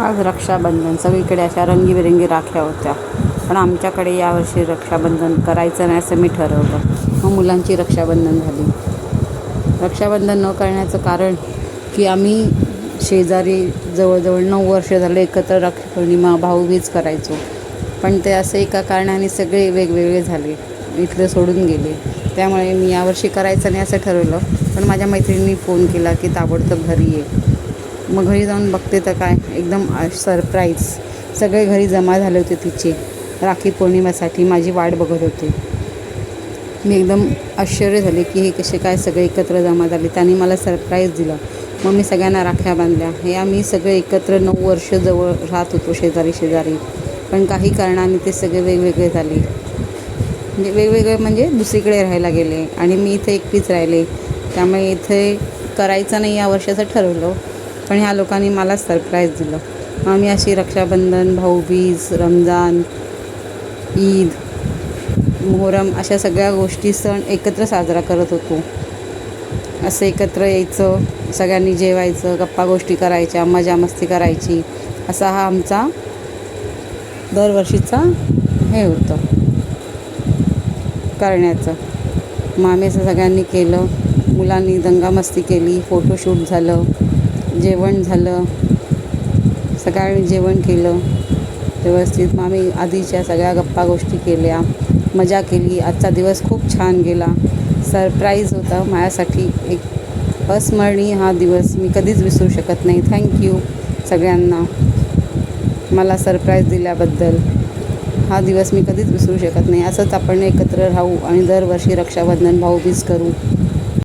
आज रक्षाबंधन सगळीकडे अशा रंगीबेरंगी राख्या होत्या. पण आमच्याकडे यावर्षी रक्षाबंधन करायचं नाही असं मी ठरवलं. मग मुलांची रक्षाबंधन झाली. रक्षाबंधन न करण्याचं कारण की आम्ही शेजारी जवळजवळ नऊ वर्ष झाले एकत्र रक्षापौर्णिमा भाऊबीज करायचो. पण ते असं एका कारणाने सगळे वेगवेगळे झाले. इथलं सोडून गेले. त्यामुळे मी यावर्षी करायचं नाही असं ठरवलं. पण माझ्या मैत्रिणींनी फोन केला की ताबडतोब घरी ये. मग घरी जाऊन बघते तर काय. एकदम सरप्राईज सगळे घरी जमा झाले होते तिचे. राखी पौर्णिमेसाठी माझी वाट बघत होते. मी एकदम आश्चर्य झाले की हे कसे काय सगळे एकत्र जमा झाले. त्यांनी मला सरप्राईज दिलं. मग मी सगळ्यांना राख्या बांधल्या. हे आम्ही सगळे एकत्र नऊ वर्ष जवळ राहत होतो शेजारी शेजारी. पण काही कारणाने ते सगळे वेगवेगळे झाले. म्हणजे वेगवेगळे म्हणजे दुसरीकडे राहायला गेले. आणि मी इथे एकटीच राहिले. त्यामुळे इथे करायचं नाही या वर्षाचं ठरवलं. पण ह्या लोकांनी मला सरप्राईज दिलं. मग आम्ही अशी रक्षाबंधन भाऊबीज रमजान ईद मोहरम अशा सगळ्या गोष्टी सण एकत्र साजरा करत होतो. असं एकत्र यायचं सगळ्यांनी जेवायचं गप्पा गोष्टी करायच्या मजा मस्ती करायची. असा हा आमचा दरवर्षीचा हे होतं. करण्याचं. मग आम्ही असं सगळ्यांनी केलं. मुलांनी दंगामस्ती केली फोटोशूट झालं. जेवण झालं. सगळ्यांनी जेवण केलं. व्यवस्थित मग आम्ही आधीच्या सगळ्या गप्पा गोष्टी केल्या. मजा केली. आजचा दिवस खूप छान गेला. सरप्राईज होता माझ्यासाठी. एक अस्मरणीय हा दिवस मी कधीच विसरू शकत नाही. थँक्यू सगळ्यांना. मला सरप्राईज दिल्याबद्दल. हा दिवस मी कधीच विसरू शकत नाही. असंच आपण एकत्र राहू आणि दरवर्षी रक्षाबंधन भाऊबीज करू.